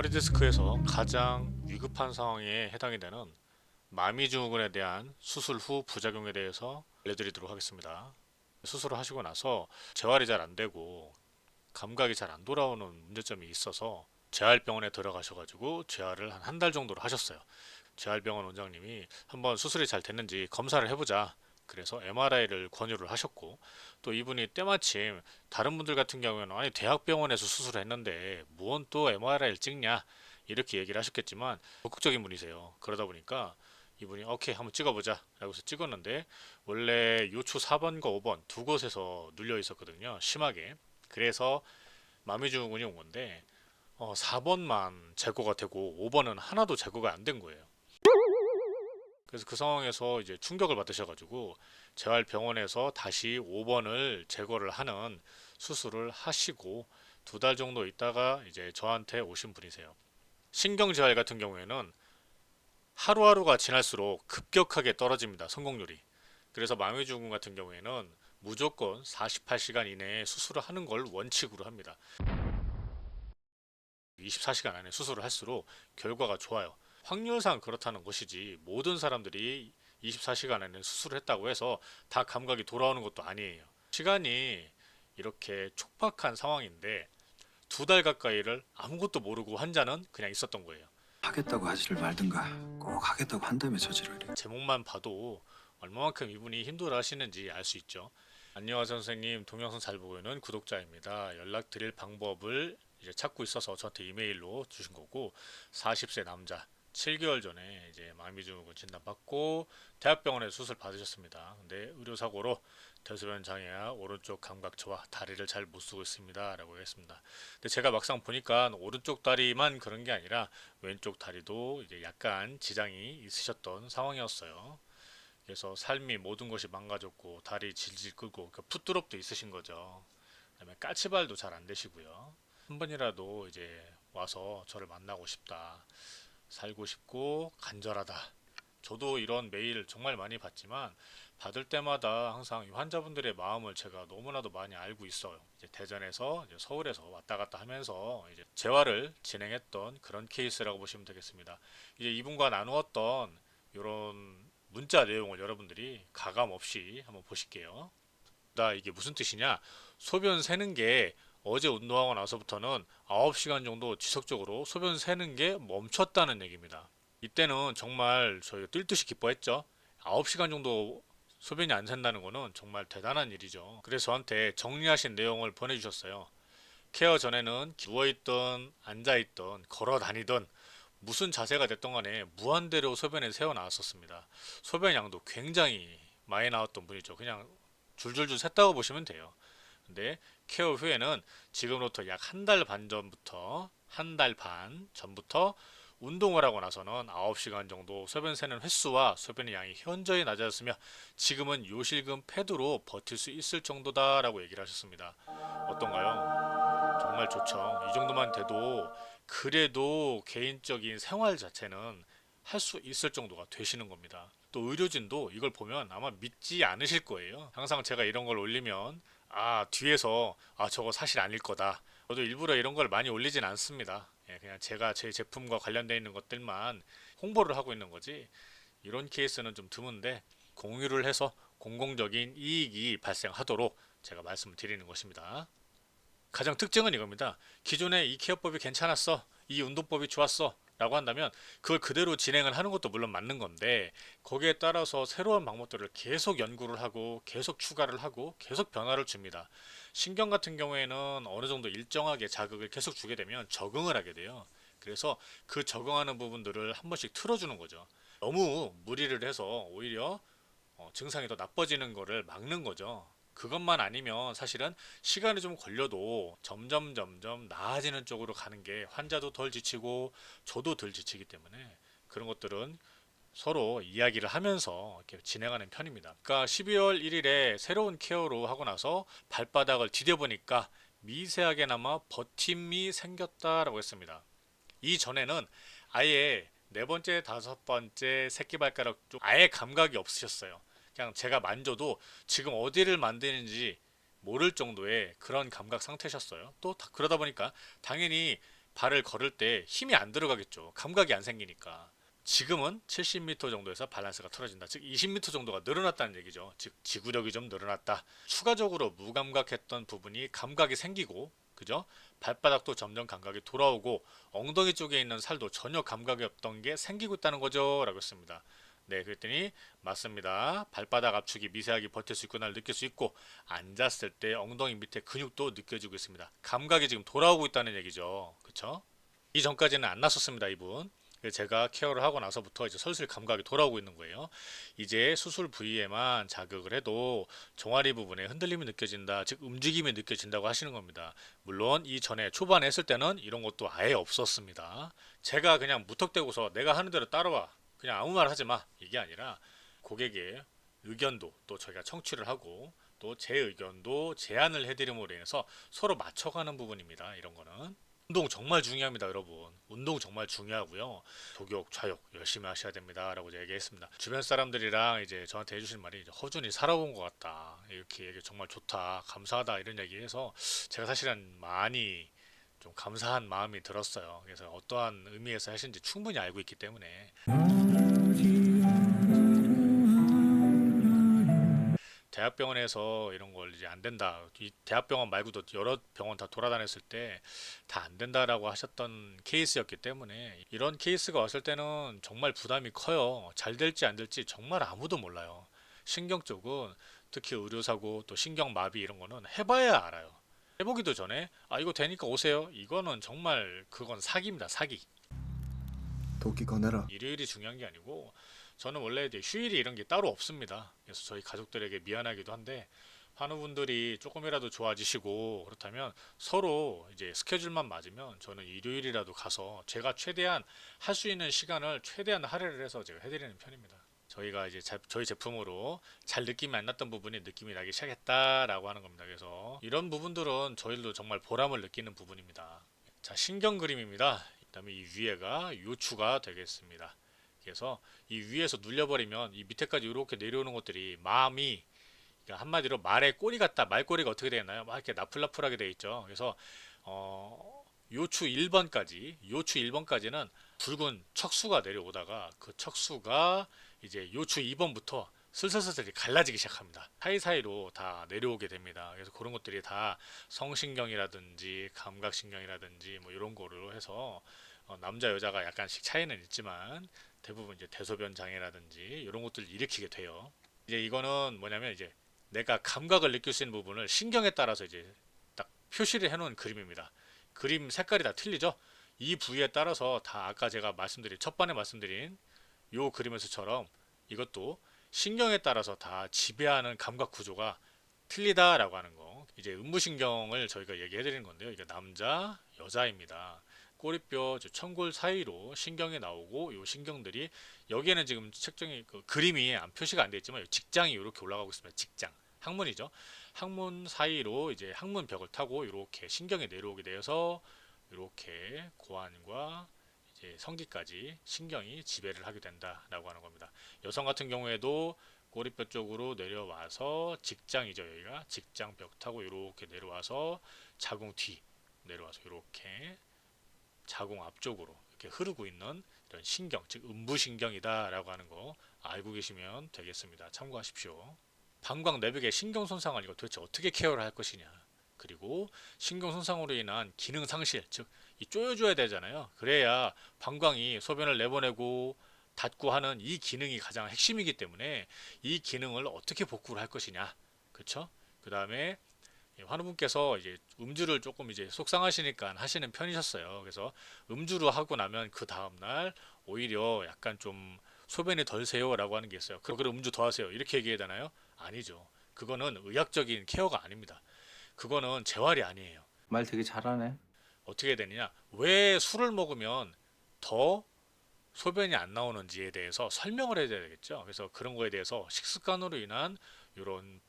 허리디스크에서 가장 위급한 상황에 해당이 되는 마미증후군에 대한 수술 후 부작용에 대해서 알려드리도록 하겠습니다. 수술을 하시고 나서 재활이 잘 안 되고 감각이 잘 안 돌아오는 문제점이 있어서 재활병원에 들어가셔가지고 재활을 한 한 달 정도를 하셨어요. 재활병원 원장님이 한번 수술이 잘 됐는지 검사를 해보자. 그래서 MRI를 권유를 하셨고 또 이분이 때마침 다른 분들 같은 경우에는 아니 대학병원에서 수술을 했는데 무언 또 MRI를 찍냐 이렇게 얘기를 하셨겠지만 적극적인 분이세요. 그러다 보니까 이분이 오케이 한번 찍어보자 라고 해서 찍었는데 원래 요추 4번과 5번 두 곳에서 눌려 있었거든요. 심하게. 그래서 마미증후군이 온 건데 어, 4번만 제거가 되고 5번은 하나도 제거가 안 된 거예요. 그래서 그 상황에서 이제 충격을 받으셔가지고 재활병원에서 다시 5번을 제거를 하는 수술을 하시고 두 달 정도 있다가 이제 저한테 오신 분이세요. 신경 재활 같은 경우에는 하루하루가 지날수록 급격하게 떨어집니다. 성공률이. 그래서 마미증후군 같은 경우에는 무조건 48시간 이내에 수술을 하는 걸 원칙으로 합니다. 24시간 안에 수술을 할수록 결과가 좋아요. 확률상 그렇다는 것이지 모든 사람들이 24시간 안에 수술을 했다고 해서 다 감각이 돌아오는 것도 아니에요. 시간이 이렇게 촉박한 상황인데 두 달 가까이를 아무것도 모르고 환자는 그냥 있었던 거예요. 하겠다고 하지를 말든가 꼭 하겠다고 한다며 저지르려 제목만 봐도 얼마만큼 이분이 힘들어 하시는지 알 수 있죠. 안녕하세요 선생님 동영상 잘 보고 있는 구독자입니다. 연락드릴 방법을 이제 찾고 있어서 저한테 이메일로 주신 거고 40세 남자 7개월 전에 이제 마미증후군 진단받고 대학병원에 수술 받으셨습니다. 근데 의료사고로 대소변 장애와 오른쪽 감각처와 다리를 잘 못 쓰고 있습니다라고 했습니다. 근데 제가 막상 보니까 오른쪽 다리만 그런 게 아니라 왼쪽 다리도 이제 약간 지장이 있으셨던 상황이었어요. 그래서 삶이 모든 것이 망가졌고 다리 질질 끄고 그 풋드롭도 있으신 거죠. 그다음에 까치발도 잘 안 되시고요. 한 번이라도 이제 와서 저를 만나고 싶다. 살고 싶고 간절하다. 저도 이런 메일 정말 많이 받지만 받을 때마다 항상 이 환자분들의 마음을 제가 너무나도 많이 알고 있어요. 이제 대전에서 이제 서울에서 왔다 갔다 하면서 이제 재활을 진행했던 그런 케이스라고 보시면 되겠습니다. 이제 이분과 나누었던 이런 문자 내용을 여러분들이 가감 없이 한번 보실게요. 나 이게 무슨 뜻이냐? 소변 새는 게 어제 운동하고 나서부터는 9시간 정도 지속적으로 소변 새는 게 멈췄다는 얘기입니다. 이때는 정말 저희가 뛸 듯이 기뻐했죠. 9시간 정도 소변이 안 샌다는 거는 정말 대단한 일이죠. 그래서 저한테 정리하신 내용을 보내주셨어요. 케어 전에는 누워있던, 앉아있던, 걸어 다니던, 무슨 자세가 됐던 간에 무한대로 소변에 새어 나왔었습니다. 소변 양도 굉장히 많이 나왔던 분이죠. 그냥 줄줄줄 샜다고 보시면 돼요. 근데 케어 후에는 지금부터 약 한 달 반 전부터 한 달 반 전부터 운동을 하고 나서는 9시간 정도 소변 새는 횟수와 소변의 양이 현저히 낮아졌으며 지금은 요실금 패드로 버틸 수 있을 정도다라고 얘기를 하셨습니다. 어떤가요? 정말 좋죠. 이 정도만 돼도 그래도 개인적인 생활 자체는 할 수 있을 정도가 되시는 겁니다. 또 의료진도 이걸 보면 아마 믿지 않으실 거예요. 항상 제가 이런 걸 올리면 아 뒤에서 아 저거 사실 아닐 거다. 저도 일부러 이런 걸 많이 올리진 않습니다. 예, 그냥 제가 제 제품과 관련되어 있는 것들만 홍보를 하고 있는 거지. 이런 케이스는 좀 드문데 공유를 해서 공공적인 이익이 발생하도록 제가 말씀을 드리는 것입니다. 가장 특징은 이겁니다. 기존에 이 케어법이 괜찮았어. 이 운동법이 좋았어. 라고 한다면 그걸 그대로 진행을 하는 것도 물론 맞는 건데 거기에 따라서 새로운 방법들을 계속 연구를 하고 계속 추가를 하고 계속 변화를 줍니다. 신경 같은 경우에는 어느 정도 일정하게 자극을 계속 주게 되면 적응을 하게 돼요. 그래서 그 적응하는 부분들을 한 번씩 틀어주는 거죠. 너무 무리를 해서 오히려 어, 증상이 더 나빠지는 거를 막는 거죠. 그것만 아니면 사실은 시간이 좀 걸려도 점점 점점 나아지는 쪽으로 가는 게 환자도 덜 지치고 저도 덜 지치기 때문에 그런 것들은 서로 이야기를 하면서 이렇게 진행하는 편입니다. 그러니까 12월 1일에 새로운 케어로 하고 나서 발바닥을 디뎌보니까 미세하게나마 버팀이 생겼다라고 했습니다. 이전에는 아예 네 번째, 다섯 번째 새끼발가락 쪽 아예 감각이 없으셨어요. 그냥 제가 만져도 지금 어디를 만드는지 모를 정도의 그런 감각 상태셨어요. 또 다- 그러다 보니까 당연히 발을 걸을 때 힘이 안 들어가겠죠. 감각이 안 생기니까. 지금은 70m 정도에서 밸런스가 틀어진다. 즉 20m 정도가 늘어났다는 얘기죠. 즉 지구력이 좀 늘어났다. 추가적으로 무감각했던 부분이 감각이 생기고 그죠? 발바닥도 점점 감각이 돌아오고 엉덩이 쪽에 있는 살도 전혀 감각이 없던 게 생기고 있다는 거죠. 라고 했습니다. 네, 그랬더니 맞습니다. 발바닥 압축이 미세하게 버틸 수 있구나를 느낄 수 있고 앉았을 때 엉덩이 밑에 근육도 느껴지고 있습니다. 감각이 지금 돌아오고 있다는 얘기죠. 그쵸? 이전까지는 안 났었습니다, 이분. 제가 케어를 하고 나서부터 이제 슬슬 감각이 돌아오고 있는 거예요. 이제 수술 부위에만 자극을 해도 종아리 부분에 흔들림이 느껴진다, 즉 움직임이 느껴진다고 하시는 겁니다. 물론 이전에 초반에 했을 때는 이런 것도 아예 없었습니다. 제가 그냥 무턱대고서 내가 하는 대로 따라와. 그냥 아무 말 하지 마. 이게 아니라 고객의 의견도 또 저희가 청취를 하고 또 제 의견도 제안을 해드림으로 인해서 서로 맞춰가는 부분입니다. 이런 거는. 운동 정말 중요합니다, 여러분. 운동 정말 중요하고요. 독욕, 좌욕 열심히 하셔야 됩니다라고 얘기했습니다. 주변 사람들이랑 이제 저한테 해주신 말이 허준이 살아본 것 같다. 이렇게 얘기 정말 좋다, 감사하다 이런 얘기해서 제가 사실은 많이 좀 감사한 마음이 들었어요. 그래서 어떠한 의미에서 하신지 충분히 알고 있기 때문에 대학병원에서 이런 걸 이제 안 된다. 이 대학병원 말고도 여러 병원 다 돌아다녔을 때 다 안 된다라고 하셨던 케이스였기 때문에 이런 케이스가 왔을 때는 정말 부담이 커요. 잘 될지 안 될지 정말 아무도 몰라요. 신경 쪽은 특히 의료사고 또 신경마비 이런 거는 해봐야 알아요. 해보기도 전에 아 이거 되니까 오세요. 이거는 정말 그건 사기입니다. 사기. 도끼 꺼내라. 일요일이 중요한 게 아니고 저는 원래 이제 휴일이 이런 게 따로 없습니다. 그래서 저희 가족들에게 미안하기도 한데 환우분들이 조금이라도 좋아지시고 그렇다면 서로 이제 스케줄만 맞으면 저는 일요일이라도 가서 제가 최대한 할 수 있는 시간을 최대한 할애를 해서 제가 해드리는 편입니다. 저희가 이제 제- 저희 제품으로 잘 느낌이 안 났던 부분이 느낌이 나기 시작했다라고 하는 겁니다. 그래서 이런 부분들은 저희도 정말 보람을 느끼는 부분입니다. 자, 신경 그림입니다. 그다음에 이 위에가 요추가 되겠습니다. 그래서 이 위에서 눌려버리면 이 밑에까지 이렇게 내려오는 것들이 마음이 그러니까 한마디로 말의 꼬리 같다. 말꼬리가 어떻게 되나요? 막 이렇게 나풀나풀하게 돼 있죠. 그래서 어, 요추 1번까지 요추 1번까지는 붉은 척수가 내려오다가 그 척수가 이제 요추 2번부터 슬슬슬슬 갈라지기 시작합니다. 사이사이로 다 내려오게 됩니다. 그래서 그런 것들이 다 성신경이라든지 감각신경이라든지 뭐 이런 거로 해서 어, 남자 여자가 약간씩 차이는 있지만 대부분 이제 대소변 장애라든지 이런 것들을 일으키게 돼요. 이제 이거는 뭐냐면 이제 내가 감각을 느낄 수 있는 부분을 신경에 따라서 이제 딱 표시를 해놓은 그림입니다. 그림 색깔이 다 틀리죠? 이 부위에 따라서 다 아까 제가 말씀드린 첫 번에 말씀드린 요 그림에서처럼 이것도 신경에 따라서 다 지배하는 감각 구조가 틀리다라고 하는 거. 이제 음부신경을 저희가 얘기해 드리는 건데요. 이게 남자, 여자입니다. 꼬리뼈, 저 천골 사이로 신경이 나오고 요 신경들이 여기에는 지금 책정이 그 그림이 안 표시가 안 돼 있지만 요 직장이 이렇게 올라가고 있습니다. 직장. 항문이죠. 항문 사이로 이제 항문 벽을 타고 이렇게 신경이 내려오게 되어서 이렇게 고환과 성기까지 신경이 지배를 하게 된다라고 하는 겁니다. 여성 같은 경우에도 꼬리뼈 쪽으로 내려와서 직장이죠 여기가 직장 벽 타고 이렇게 내려와서 자궁 뒤 내려와서 이렇게 자궁 앞쪽으로 이렇게 흐르고 있는 이런 신경 즉 음부신경이다라고 하는 거 알고 계시면 되겠습니다. 참고하십시오. 방광 내벽의 신경 손상을 이거 도대체 어떻게 케어를 할 것이냐 그리고 신경 손상으로 인한 기능 상실 즉 이 쪼여줘야 되잖아요. 그래야 방광이 소변을 내보내고 닫고 하는 이 기능이 가장 핵심이기 때문에 이 기능을 어떻게 복구를 할 것이냐. 그렇죠? 그 다음에 환우분께서 이제 음주를 조금 이제 속상하시니까 하시는 편이셨어요. 그래서 음주를 하고 나면 그 다음 날 오히려 약간 좀 소변이 덜 새요라고 하는 게 있어요. 그럼 그럼 음주 더 하세요. 이렇게 얘기해야 되나요? 아니죠. 그거는 의학적인 케어가 아닙니다. 그거는 재활이 아니에요. 말 되게 잘하네. 어떻게 되느냐? 왜 술을 먹으면 더 소변이 안 나오는지에 대해서 설명을 해야 되겠죠. 그래서 그런 거에 대해서 식습관으로 인한 이런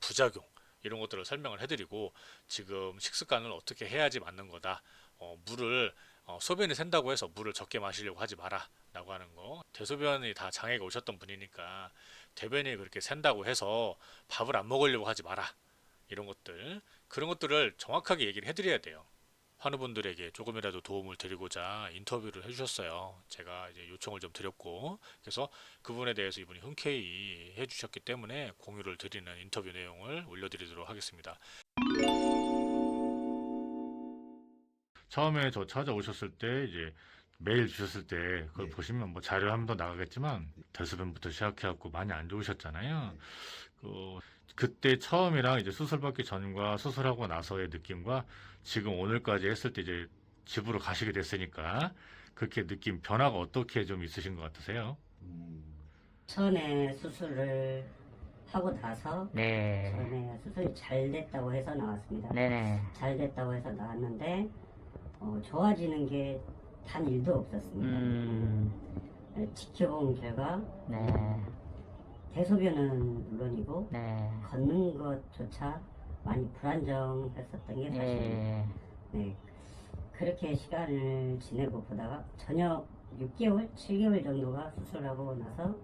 부작용 이런 것들을 설명을 해드리고 지금 식습관을 어떻게 해야지 맞는 거다. 어, 물을 어, 소변이 샌다고 해서 물을 적게 마시려고 하지 마라라고 하는 거. 대소변이 다 장애가 오셨던 분이니까 대변이 그렇게 샌다고 해서 밥을 안 먹으려고 하지 마라. 이런 것들 그런 것들을 정확하게 얘기를 해드려야 돼요. 환우분들에게 조금이라도 도움을 드리고자 인터뷰를 해주셨어요. 제가 이제 요청을 좀 드렸고 그래서 그분에 대해서 이분이 흔쾌히 해주셨기 때문에 공유를 드리는 인터뷰 내용을 올려드리도록 하겠습니다. 처음에 저 찾아오셨을 때 이제 메일 주셨을 때 그걸 네. 보시면 뭐 자료 한번 더 나가겠지만 대소변부터 시작해갖고 많이 안 좋으셨잖아요. 그 그때 처음이랑 이제 수술 받기 전과 수술하고 나서의 느낌과 지금 오늘까지 했을 때 이제 집으로 가시게 됐으니까 그렇게 느낌 변화가 어떻게 좀 있으신 것 같으세요? 처음에 수술을 하고 나서 네. 처음에 수술이 잘 됐다고 해서 나왔습니다. 네네. 잘 됐다고 해서 나왔는데 어, 좋아지는 게 단 일도 없었습니다. 음. 음, 지켜본 결과 네. 대소변은 물론이고 네. 걷는 것조차 많이 불안정했었던 게 사실입니다. 예. 네. 그렇게 시간을 지내고 보다가 전혀 6개월, 7개월 정도가 수술하고 나서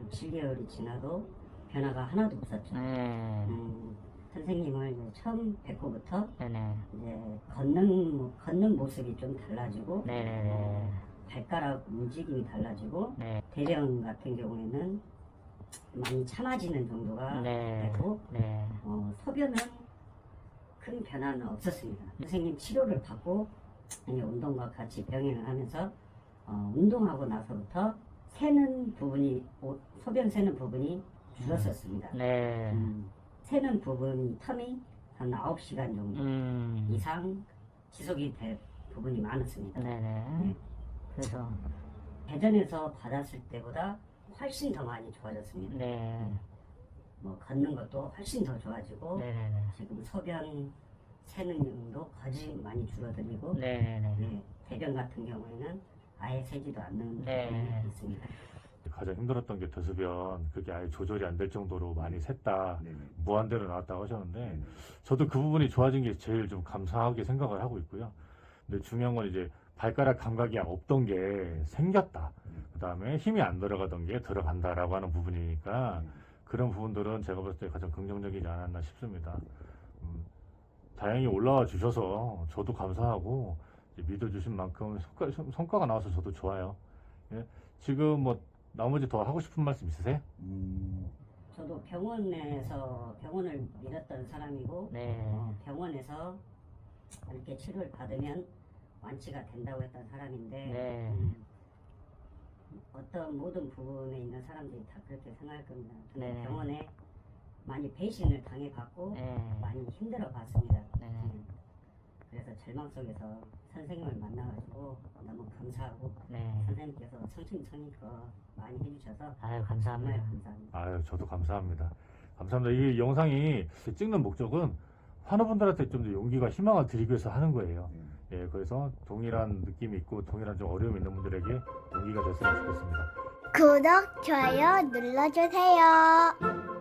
6, 7개월이 지나도 변화가 하나도 없었죠. 네. 음, 선생님을 이제 처음 뵙고부터 네네. 이제 걷는, 모- 걷는 모습이 좀 달라지고 네네네. 발가락 움직임이 달라지고 네. 대령 같은 경우에는 많이 참아지는 정도가 네. 되고 네. 어, 소변은 큰 변화는 없었습니다. 선생님 치료를 받고 이제 운동과 같이 병행을 하면서 어, 운동하고 나서부터 새는 부분이 오- 소변 새는 부분이 줄었었습니다. 네. 음, 새는 부분이 텀이 한 9시간 정도 음. 이상 지속이 될 부분이 많았습니다. 네네. 네. 그래서. 대전에서 받았을 때보다 훨씬 더 많이 좋아졌습니다. 네. 뭐 걷는 것도 훨씬 더 좋아지고 네네네. 지금 소변 새는 양도 거의 많이 줄어들고 네네네. 네, 대변 같은 경우에는 아예 새지도 않는 네. 부분이 있습니다. 가장 힘들었던 게 대소변 그게 아예 조절이 안 될 정도로 많이 샜다 네네. 무한대로 나왔다고 하셨는데 네. 저도 그 부분이 좋아진 게 제일 좀 감사하게 생각을 하고 있고요. 근데 중요한 건 이제 발가락 감각이 없던 게 생겼다. 그 다음에 힘이 안 들어가던 게 들어간다라고 하는 부분이니까 그런 부분들은 제가 봤을 때 가장 긍정적이지 않았나 싶습니다. 음, 다행히 올라와 주셔서 저도 감사하고 믿어주신 만큼 성과, 성과가 나와서 저도 좋아요. 예? 지금 뭐 나머지 더 하고 싶은 말씀 있으세요? 음, 저도 병원에서 병원을 믿었던 사람이고 네. 어, 병원에서 이렇게 치료를 받으면 완치가 된다고 했던 사람인데 네. 음, 어떤 모든 부분에 있는 사람들이 다 그렇게 생각할 겁니다. 네. 병원에 많이 배신을 당해봤고 네. 많이 힘들어 봤습니다. 네. 음, 그래서 절망 속에서 선생님을 만나가지고 너무 감사하고 네. 선생님께서 성심성의껏 많이 해주셔서 아유, 정말 감사합니다. 감사합니다. 아유, 저도 감사합니다. 감사합니다. 이 영상이 찍는 목적은 환우분들한테 좀 더 용기가 희망을 드리기 위해서 하는 거예요. 네. 예, 그래서 동일한 느낌이 있고 동일한 좀 어려움이 있는 분들에게 용기가 됐으면 좋겠습니다. 구독, 좋아요 눌러주세요.